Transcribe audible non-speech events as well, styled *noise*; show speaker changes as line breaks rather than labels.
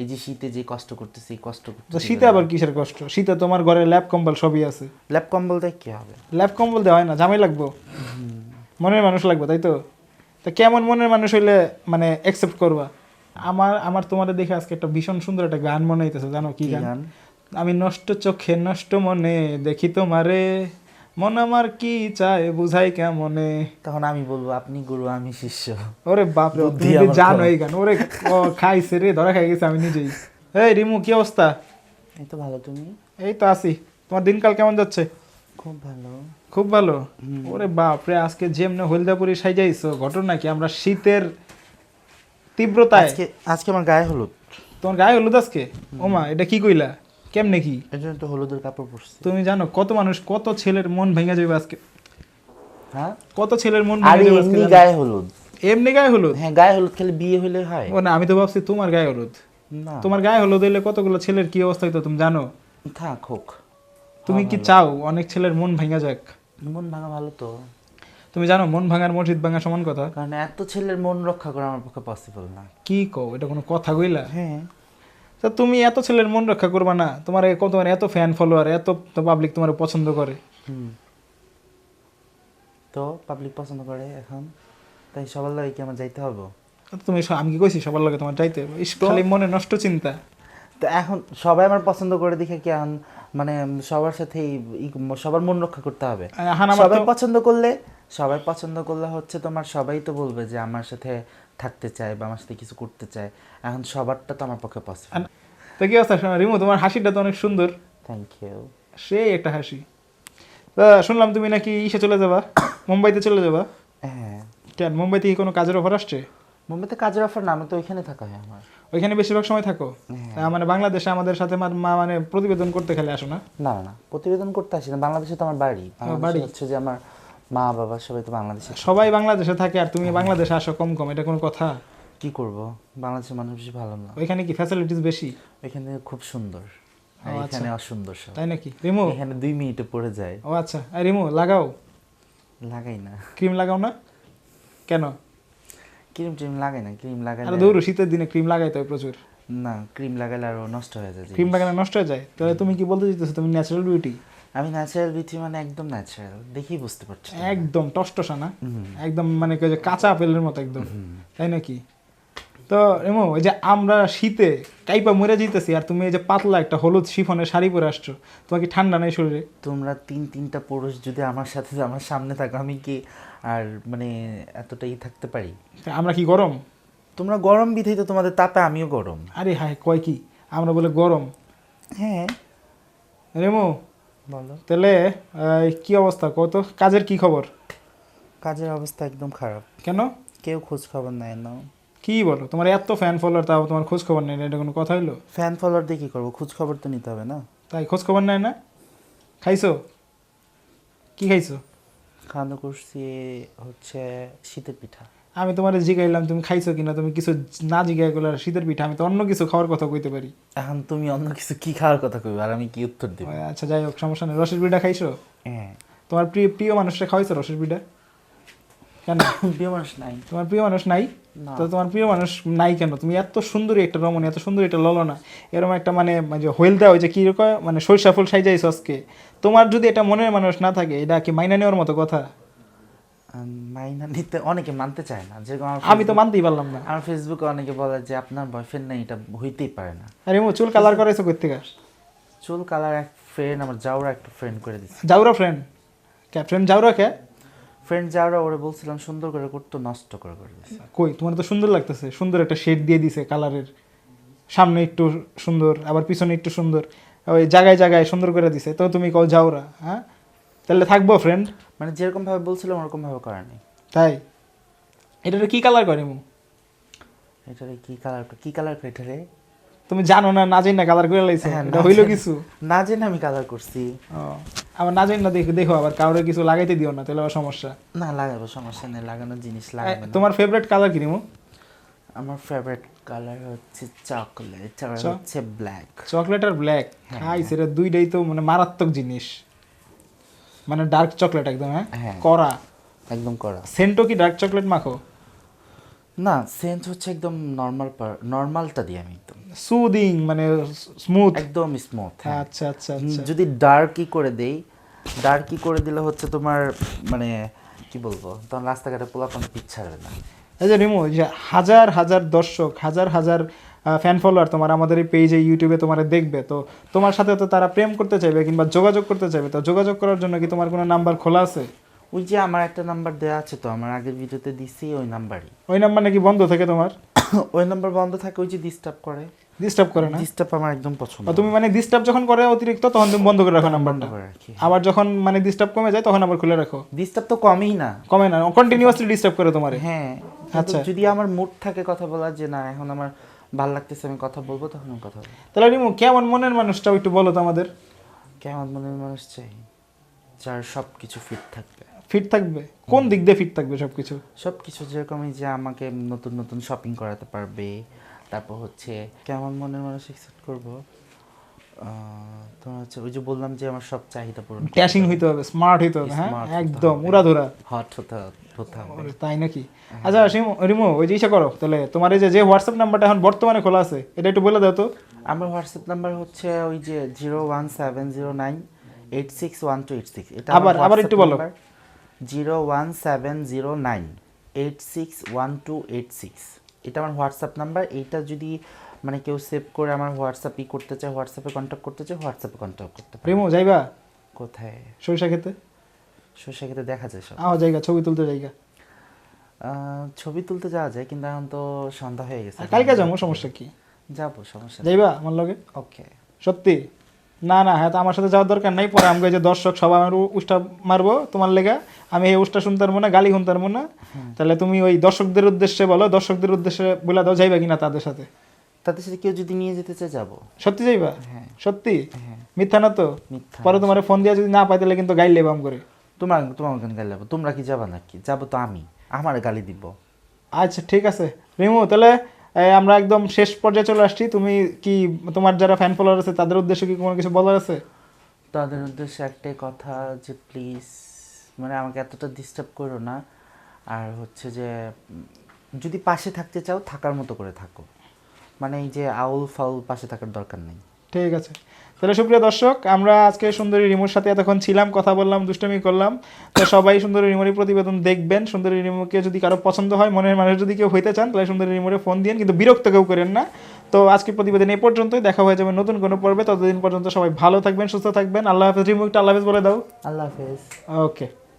এই যে শীতে যে কষ্ট করতেছি এই কষ্ট
তো
করতেছি
শীতে আবার কিসের কষ্ট? শীতে তোমার ঘরে ল্যাপ কম্বল সবই আছে।
ল্যাপ কম্বল দেয় কি হবে?
ল্যাপ কম্বল দেওয়া হয় না জামাই লাগবো। মনের মানুষ লাগবে তাই তো? তা কেমন মনের মানুষ হইলে মানে অ্যাকসেপ্ট করবা? আমার আমার তোমাদের দেখে আজকে একটা ভীষণ সুন্দর একটা গান মনে হইতেছে জানো কি গান? আমি নষ্ট চোখে নষ্ট মনে দেখি তোমারে। মন আমার কি চায় বুঝাই কেমনে?
তখন আমি বলব আপনি গুরু আমি শিষ্য।
ওরে বাপ রে তুমি জানো এই গান ওরে খাইছে রে ধরা খাই গেছে আমি নিজেই। এই রিমু কি অবস্থা?
এই তো ভালো তুমি?
এই তো আছি। তোমার দিনকাল কেমন যাচ্ছে?
খুব ভালো।
খুব ভালো? ওরে বাপ রে আজকে যেমনে হলদাপুরি সাইজাইছো ঘটনা কি আমরা শীতের তীব্রতায়?
আজকে আজকে আমার গায়ে হলুদ।
তোমার গায়ে হলুদ আজকে? ওমা এটা কি কইলা? কেমনে কি?
জন্য তো হলুদের কাপড় পরছি।
তুমি জানো কত মানুষ কত ছেলের মন ভেঙে যাবে আজকে।
হ্যাঁ?
কত ছেলের মন ভেঙে যাবে আজকে
গায়ে হলুদ।
এমনি গায়ে হলুদ?
হ্যাঁ গায়ে হলুদ খেলে বিয়ে হলে হয়।
ও না আমি তো ভাবছি তোমার গায়ে হলুদ।
না।
তোমার গায়ে হলুদ হইলে কতগুলো ছেলের কি অবস্থা হইতো তুমি জানো?
থাক হোক।
তুমি কি চাও অনেক ছেলের মন ভেঙে যাক?
মন ভাঙা ভালো তো।
তুমি জানো মন ভাঙার মসজিদ ভাঙা সমান কথা?
কারণ এত ছেলের মন রক্ষা করা আমার পক্ষে পসিবল না।
কি কও এটা কোনো কথা কইলা?
হ্যাঁ।
তা তুমি এত ছেলের মন রক্ষা করবা না। তোমার কত মানে এত ফ্যান ফলোয়ার এত পাবলিক তোমার পছন্দ করে।
তো পাবলিক পছন্দ করে এখন। তাই সবার লাগে কি আমার যাইতে হবে?
তুমি আমি কি কইছি সবার লাগে তোমার যাইতে হবে? খালি মনে নষ্ট চিন্তা।
তো এখন সবাই আমার পছন্দ করে দেখে কি মানে সবার সাথে সবার মন রক্ষা করতে হবে। সবাই পছন্দ করলে সবাই পছন্দ করলে হচ্ছে তোমার সবাই তো বলবে যে আমার সাথে থাকতে চায় বা আমার সাথে কিছু করতে চায় এখন সবারটা তো আমার পক্ষে পসিবল
তো কি অবস্থা? শোনো, রিমু তোমার হাসিটা তো অনেক সুন্দর।
থ্যাংক ইউ
সেই একটা হাসি। শুনলাম তুমি নাকি ইসে চলে যাবা মুম্বাইতে চলে যাবা।
হ্যাঁ।
কেন মুম্বাই থেকে কোনো কাজের অফার আসছে?
মুম্বাইতে কাজের অফার না আমি তো ওইখানে থাকা হয় আমার।
ওইখানে বেশিরভাগ সময় থাকো? তা মানে বাংলাদেশে আমাদের সাথে মা- মানে প্রতিবেদন করতে খেলে আসো না?
না না প্রতিবেদন করতে আসি না বাংলাদেশে তো আমার বাড়ি।
বাড়ি।
হচ্ছে যে আমার মা বাবা সবাই তো বাংলাদেশে
সবাই বাংলাদেশে থাকে আর তুমি বাংলাদেশে আসো কম কম এটা কোনো কথা?
কি করব? বাংলাদেশের মানুষ বেশি ভালো না।
ওইখানে কি ফ্যাসিলিটিস বেশি?
এখানে খুব সুন্দর। আর
আচ্ছা।
এখানে অসুন্দর সব।
তাই নাকি? রিমু?
এখানে দুই মিনিটে পড়ে যায়।
ও আচ্ছা। আর রিমু লাগাও।
লাগাই না।
ক্রিম লাগাও না? কেন?
ক্রিম ট্রিম লাগাই না ক্রিম
আরে
লাগাইলে
দৌড়ো শীতের দিনে ক্রিম লাগাইতে হয় প্রচুর।
না ক্রিম লাগাইলে আরও নষ্ট হয়ে যায়
ক্রিম। লাগানো নষ্ট হয়ে যায়? তাহলে তুমি কি বলতে চাইতেছো? তুমি ন্যাচারাল বিউটি
আমি ন্যাচারাল বিউটি মানে একদম ন্যাচারাল দেখি বুঝতে পারছি
একদম টসটসা না। একদম মানে যে কাঁচা আপেলের মতো একদম। তাই নাকি? তো এমো ওই যে আমরা শীতে কাইপা মরে যেতেছি আর তুমি এই যে পাতলা একটা হলুদ শিফনের শাড়ি পরে আসছো তোমার কি ঠান্ডা নেই শরীরে?
তোমরা তিন তিনটা পুরুষ যদি আমার সাথে আমার সামনে থাকো আমি কি আর মানে এতটাই থাকতে পারি?
আমরা কি গরম?
তোমরা গরম বিধাই তো তোমাদের তাপে আমিও গরম।
আরে হায় কয় কি? আমরা বলে গরম।
হ্যাঁ।
রেমো তাহলে কি অবস্থা কত কাজের কি খবর?
কাজের অবস্থা একদম খারাপ।
কেন?
কেউ খোঁজ খবর নেয় না।
কি বলো? তোমার এত ফ্যান ফলোয়ার তাও তোমার খোঁজ খবর নেই না, এটা কোনো কথা হইল?
ফ্যান ফলোয়ার দিয়ে কি করব? খোঁজ খবর তো নিতে হবে না।
তাই খোঁজ খবর নেয় না? খাইছো? কি খাইছো?
খাওয়া করছি হচ্ছে শীতের পিঠা।
আমি তোমার জিগাইলাম তুমি খাইছো কিনা তুমি কিছু না জিগাই করলে শীতের পিঠা আমি তো অন্য কিছু খাওয়ার কথা কইতে পারি।
এখন তুমি অন্য কিছু কি খাওয়ার কথা কইবে? আর আমি কি উত্তর দিব?
ওই আচ্ছা যাই হোক সমস্যা নেই। রসের পিঠা খাইছো?
হ্যাঁ।
তোমার প্রিয় প্রিয় মানুষটা খাওয়াইছো রসের পিঠা? কেন? *laughs*
প্রিয় মানুষ নাই।
তোমার প্রিয় মানুষ নাই? তো তোমার প্রিয় মানুষ নাই কেন? তুমি এত সুন্দরী একটা রমণী এত সুন্দরী একটা ললনা এরকম একটা মানে মানে যে হোয়েল দেওয়া হয়েছে কীরকম মানে সরিষা ফুল সাইজাইছো আজকে। তোমার যদি এটা মনের মানুষ না থাকে এটা কি মাইনা নেওয়ার মতো কথা?
মাইনা নিতে অনেকে মানতে চায় না। যেরকম
আমি তো মানতেই পারলাম না।
আমার ফেসবুকে অনেকে বলে যে আপনার বয়ফ্রেন্ড নেই এটা হইতেই পারে না।
আরে মো চুল কালার করাইছো কই থেকে
চুল কালার এক ফ্রেন্ড আমার যাওরা একটা ফ্রেন্ড করে দিচ্ছে
যাওরা ফ্রেন্ড কে ফ্রেন্ড যাওরা কে?
ফ্রেন্ড যাওরা ওরা বলছিলাম সুন্দর করে করতো নষ্ট করে করে দিচ্ছে
কই তোমার তো সুন্দর লাগতেছে। সুন্দর একটা শেড দিয়ে দিছে কালারের সামনে একটু সুন্দর আবার পিছনে একটু সুন্দর। ওই জায়গায় জায়গায় সুন্দর করে দিছে। তো তুমি কও যাওরা হ্যাঁ? তাহলে থাকব ফ্রেন্ড
মানে যেরকম ভাবে বলছিলাম ওরকম ভাবে করা নেই।
তাই? এটা কি কালার করে মু?
এটারে কি কালার কি কালার এটারে?
তুমি জানো না না জানি না কালার করে লাইছে।
হ্যাঁ,
এটা
না
হইল কিছু?
না জেনে আমি কালার করছি।
ও, আবার না জানি না দেখো দেখো আবার কাউরে কিছু লাগাইতে দিও না তাহলে আবার সমস্যা।
না লাগাবো সমস্যা নেই লাগানোর জিনিস লাগাবে
তোমার ফেভারিট কালার কি রিমু
আমার ফেভারিট কালার হচ্ছে চকলেট আর হচ্ছে ব্ল্যাক
চকলেট আর ব্ল্যাক খাই সেটা দুইটাই তো মানে মারাত্মক জিনিস। মানে ডার্ক চকলেট একদম হ্যাঁ?
হ্যাঁ।
করা
একদম করা
সেন্টও কি ডার্ক চকলেট মাখো?
না সেন্ট হচ্ছে একদম নর্মাল নর্মালটা দিই আমি একদম।
সুদিং মানে স্মুথ
একদম স্মুথ
আচ্ছা আচ্ছা আচ্ছা।
যদি ডার্কই করে দেই ডার্কই করে দিলে হচ্ছে তোমার মানে কি বলব? তখন রাস্তাঘাটে পোলা কোনো হবে না।
এই যে রিমু যে হাজার হাজার দর্শক হাজার হাজার ফ্যান ফলোয়ার তোমার আমাদের এই পেজে ইউটিউবে তোমার দেখবে তো তোমার সাথে তো তারা প্রেম করতে চাইবে কিংবা যোগাযোগ করতে চাইবে তো যোগাযোগ করার জন্য কি তোমার কোনো নাম্বার খোলা আছে?
ওই যে আমার একটা নাম্বার দেওয়া আছে তো আমার আগের ভিডিওতে দিছি ওই নাম্বারই
ওই নাম্বার নাকি বন্ধ থাকে তোমার? *coughs*
ওই নাম্বার বন্ধ থাকে ওই যে ডিস্টার্ব করে।
ডিস্টার্ব করে না?
ডিস্টার্ব আমার একদম পছন্দ
তুমি মানে ডিস্টার্ব যখন করে অতিরিক্ত তখন তুমি বন্ধ করে রাখো নাম্বারটা আবার যখন মানে ডিস্টার্ব কমে যায় তখন আবার খুলে রাখো।
ডিস্টার্ব তো কমই না।
কমে না কন্টিনিউয়াসলি ডিস্টার্ব করে তোমারে।
হ্যাঁ
আচ্ছা।
যদি আমার মুড থাকে কথা বলার যে না এখন আমার ভালো লাগতেছে আমি কথা বলব তখন আমি কথা বলব।
তাহলে রিমু কেমন মনের মানুষটাও একটু বলো তো আমাদের।
কেমন মনের মানুষ চাই? যার সব কিছু ফিট থাকবে।
ফিট থাকবে? কোন দিক দিয়ে ফিট থাকবে সবকিছু?
সব কিছু যেরকমই যে আমাকে নতুন নতুন শপিং করাতে পারবে তারপর হচ্ছে কেমন মনের মানুষ অ্যাকসেপ্ট করব। আহ, তোমার হচ্ছে ওই যে বললাম যে আমার সব চাহিদা পূরণ
ট্যাশিং হইতে হবে স্মার্ট হইতে হবে হ্যাঁ? একদম। উড়াধুরা।
হট হতে হতে হবে।
তাই নাকি? আচ্ছা রিমু রিমু ওই যে ইচ্ছা করো তাহলে তোমার এই যে যে হোয়াটসঅ্যাপ নাম্বারটা এখন বর্তমানে খোলা আছে এটা একটু বলে দাও তো।
আমার হোয়াটসঅ্যাপ নাম্বার হচ্ছে ওই যে zero one seven zero nine eight six one two eight six এটা
আবার- আবার একটু বলো।
Zero one seven zero nine eight six one two eight six এটা আমার হোয়াটসঅ্যাপ নাম্বার এইটা যদি মানে কেউ সেভ করে আমার হোয়াটসঅ্যাপই করতে চায় হোয়াটসঅ্যাপে কন্ট্যাক্ট করতে চায় হোয়াটসঅ্যাপে কন্ট্যাক্ট করতে পারে।
রিমু যাইবা?
কোথায়?
সরিষা খেতে
সরিষা খেতে দেখা যায় সব।
আও জায়গা ছবি তুলতে জায়গা?
ছবি তুলতে যাওয়া যায় কিন্তু এখন তো সন্ধ্যা হয়ে গেছে।
কালকে যাব সমস্যা কি?
যাব সমস্যা
যাইবা আমার লগে?
ওকে
সত্যি? না না হ্যাঁ তো আমার সাথে যাওয়ার দরকার নাই। পরে আমাকে যে দর্শক সবাই আমার উষ্টা মারবো তোমার লেগা। আমি এই উষ্টা শুনতে পারব না গালি শুনতে পারব না। তাহলে তুমি ওই দর্শকদের উদ্দেশ্যে বলো দর্শকদের উদ্দেশ্যে বলে দাও যাইবা কিনা তাদের সাথে।
তাদের সাথে কেউ যদি নিয়ে যেতে চায় যাব।
সত্যি যাইবা?
হ্যাঁ।
সত্যি?
হ্যাঁ।
মিথ্যা না তো? পরে তোমার ফোন দিয়ে যদি না পাই তাহলে কিন্তু গাইল লেবাম করে।
তোমার তোমার ওখানে গালি যাব তোমরা কি যাবা নাকি? যাব তো আমি। আমার গালি দিব।
আচ্ছা ঠিক আছে। রিমু তাহলে আমরা একদম শেষ পর্যায়ে চলে আসছি। তুমি কি তোমার যারা ফ্যান ফলোয়ার আছে, তাদের উদ্দেশ্যে কি কোনো কিছু বলার আছে?
তাদের উদ্দেশ্যে একটাই কথা যে প্লিজ মানে আমাকে এতটা ডিস্টার্ব করো না। আর হচ্ছে যে যদি পাশে থাকতে চাও, থাকার মতো করে থাকো। মানে এই যে আউল ফাউল পাশে থাকার দরকার নেই।
ঠিক আছে। তাহলে সুপ্রিয় দর্শক আমরা আজকে সুন্দরী রিমুর সাথে এতক্ষণ ছিলাম কথা বললাম দুষ্টমি করলাম। তো সবাই সুন্দরী রিমুরি প্রতিবেদন দেখবেন। সুন্দরী রিমুকে যদি কারও পছন্দ হয় মনের মানুষ যদি কেউ হইতে চান তাহলে সুন্দরী রিমুরে ফোন দিন কিন্তু বিরক্ত কেউ করেন না। তো আজকে প্রতিবেদন এই পর্যন্তই। দেখা হয়ে যাবে নতুন কোনো পর্বে। ততদিন পর্যন্ত সবাই ভালো থাকবেন সুস্থ থাকবেন। আল্লাহ হাফেজ। রিমু একটা আল্লাহ হাফেজ বলে দাও।
আল্লাহ হাফেজ।
ওকে।